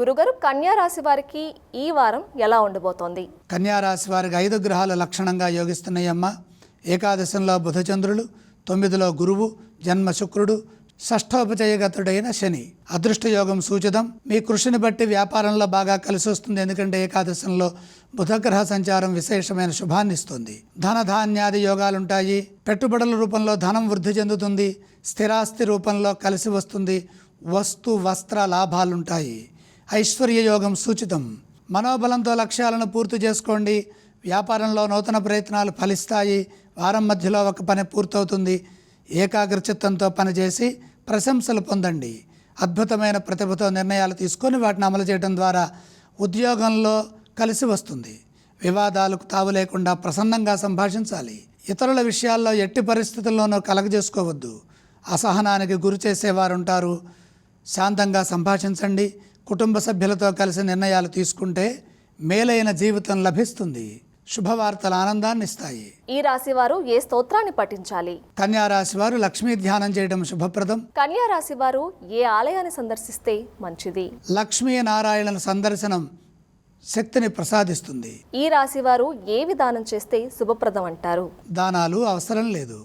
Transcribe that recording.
గురుగారు కన్యా రాశి వారికి ఈ వారం ఎలా ఉండబోతోంది? కన్యారాశి వారికి ఐదు గ్రహాలు లక్షణంగా యోగిస్తున్నాయమ్మ. ఏకాదశంలో బుధచంద్రులు తొమ్మిదిలో గురువు జన్మ శుక్రుడు షష్ఠోపచయగతుడైన శని. అదృష్ట యోగం సూచితం మీ కృషిని బట్టి వ్యాపారంలో బాగా కలిసి వస్తుంది. ఎందుకంటే ఏకాదశంలో బుధగ్రహ సంచారం విశేషమైన శుభాన్ని ఇస్తుంది. ధన ధాన్యాది యోగాలుంటాయి. పెట్టుబడుల రూపంలో ధనం వృద్ధి చెందుతుంది. స్థిరాస్తి రూపంలో కలిసి వస్తుంది. వస్తు వస్త్ర లాభాలుంటాయి. ఐశ్వర్య యోగం సూచితం. మనోబలంతో లక్ష్యాలను పూర్తి చేసుకోండి. వ్యాపారంలో నూతన ప్రయత్నాలు ఫలిస్తాయి. వారం మధ్యలో ఒక పని పూర్తవుతుంది. ఏకాగ్రచిత్తంతో పనిచేసి ప్రశంసలు పొందండి. అద్భుతమైన ప్రతిభతో నిర్ణయాలు తీసుకొని వాటిని అమలు చేయడం ద్వారా ఉద్యోగంలో కలిసి వస్తుంది. వివాదాలకు తావు లేకుండా ప్రసన్నంగా సంభాషించాలి. ఇతరుల విషయాల్లో ఎట్టి పరిస్థితుల్లోనూ కలగజేసుకోవద్దు. అసహనానికి గురి చేసేవారు ఉంటారు శాంతంగా సంభాషించండి. కుటుంబ సభ్యులతో కలిసి నిర్ణయాలు తీసుకుంటే మేలైన జీవితం లభిస్తుంది. శుభవార్తలు ఆనందాన్ని ఇస్తాయి ఈ రాశి వారు ఏ స్తోత్రాన్ని పఠించాలి? కన్యారాశి వారు లక్ష్మీ ధ్యానం చేయడం శుభప్రదం. కన్యా రాశి వారు ఏ ఆలయాన్ని సందర్శిస్తే మంచిది? లక్ష్మీ నారాయణల సందర్శనం శక్తిని ప్రసాదిస్తుంది. ఈ రాశి వారు ఏ విధానం చేస్తే శుభప్రదం అంటారు? దానాలు అవసరం లేదు.